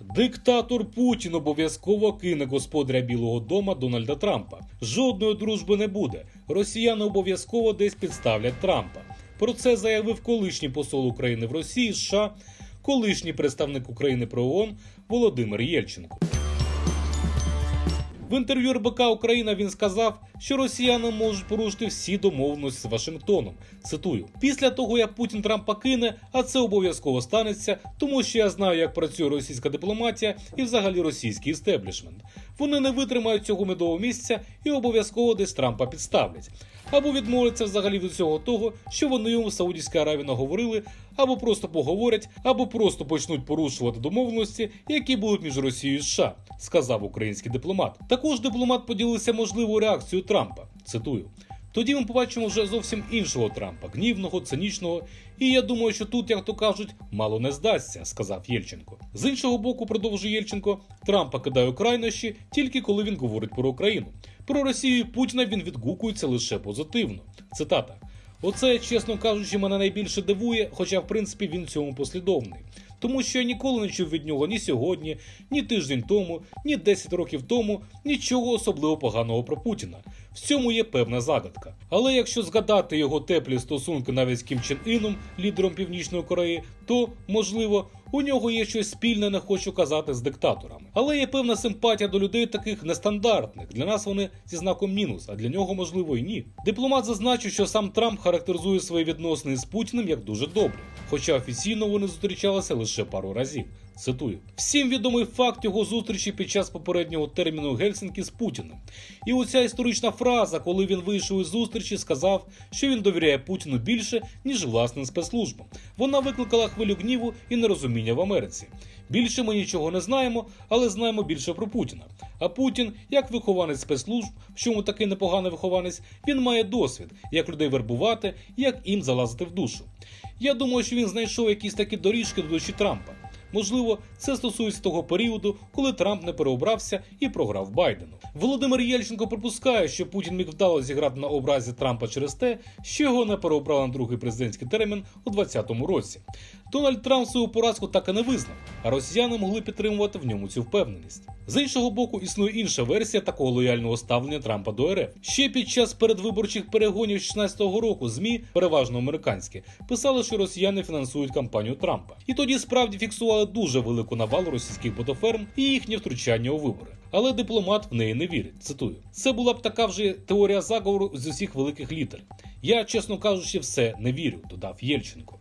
Диктатор Путін обов'язково кине господаря Білого Дома Дональда Трампа. Жодної дружби не буде. Росіяни обов'язково десь підставлять Трампа. Про це заявив колишній посол України в Росії США, колишній представник України про ООН Володимир Єльченко. В інтерв'ю РБК Україна він сказав, що росіяни можуть порушити всі домовленості з Вашингтоном. Цитую: після того як Путін Трампа кине, а це обов'язково станеться, тому що я знаю, як працює російська дипломатія і взагалі російський істеблішмент. Вони не витримають цього медового місця і обов'язково десь Трампа підставлять. Або відмовляться взагалі від всього того, що вони йому в Саудівській Аравії наговорили, або просто поговорять, або просто почнуть порушувати домовленості, які будуть між Росією і США, сказав український дипломат. Також дипломат поділився можливою реакцією Трампа. Цитую. Тоді ми побачимо вже зовсім іншого Трампа, гнівного, цинічного. І я думаю, що тут, як то кажуть, мало не здасться, сказав Єльченко. З іншого боку, продовжує Єльченко, Трампа кидає крайнощі тільки коли він говорить про Україну. Про Росію і Путіна він відгукується лише позитивно. Цитата. Оце, чесно кажучи, мене найбільше дивує, хоча в принципі він цьому послідовний. Тому що я ніколи не чув від нього ні сьогодні, ні тиждень тому, ні 10 років тому нічого особливо поганого про Путіна. В цьому є певна загадка. Але якщо згадати його теплі стосунки навіть з Кім Чен Іном, лідером Північної Кореї, то можливо у нього є щось спільне, не хочу казати з диктаторами. Але є певна симпатія до людей таких нестандартних. Для нас вони зі знаком мінус, а для нього можливо і ні. Дипломат зазначив, що сам Трамп характеризує свої відносини з Путіним як дуже добре, хоча офіційно вони зустрічалися лише пару разів. Цитую: всім відомий факт його зустрічі під час попереднього терміну в Гельсінкі з Путіним. І оця історична фраза, коли він вийшов із зустрічі, сказав, що він довіряє Путіну більше, ніж власним спецслужбам. Вона викликала хвилю гніву і нерозуміння в Америці. Більше ми нічого не знаємо, але знаємо більше про Путіна. А Путін, як вихованець спецслужб, в чому такий непоганий вихованець, він має досвід, як людей вербувати, як їм залазити в душу. Я думаю, що він знайшов якісь такі доріжки до душі Трампа. Можливо, це стосується того періоду, коли Трамп не переобрався і програв Байдену. Володимир Єльченко припускає, що Путін міг вдало зіграти на образі Трампа через те, що його не переобрали на другий президентський термін у 2020 році. Дональд Трамп свою поразку так і не визнав, а росіяни могли підтримувати в ньому цю впевненість. З іншого боку, існує інша версія такого лояльного ставлення Трампа до РФ. Ще під час передвиборчих перегонів 16-го року ЗМІ, переважно американські, писали, що росіяни фінансують кампанію Трампа. І тоді справді фіксували дуже велику навалу російських ботоферм і їхнє втручання у вибори. Але дипломат в неї не вірить. Цитую: це була б така вже теорія заговору з усіх великих літер. Я, чесно кажучи, все не вірю, додав Єльченко.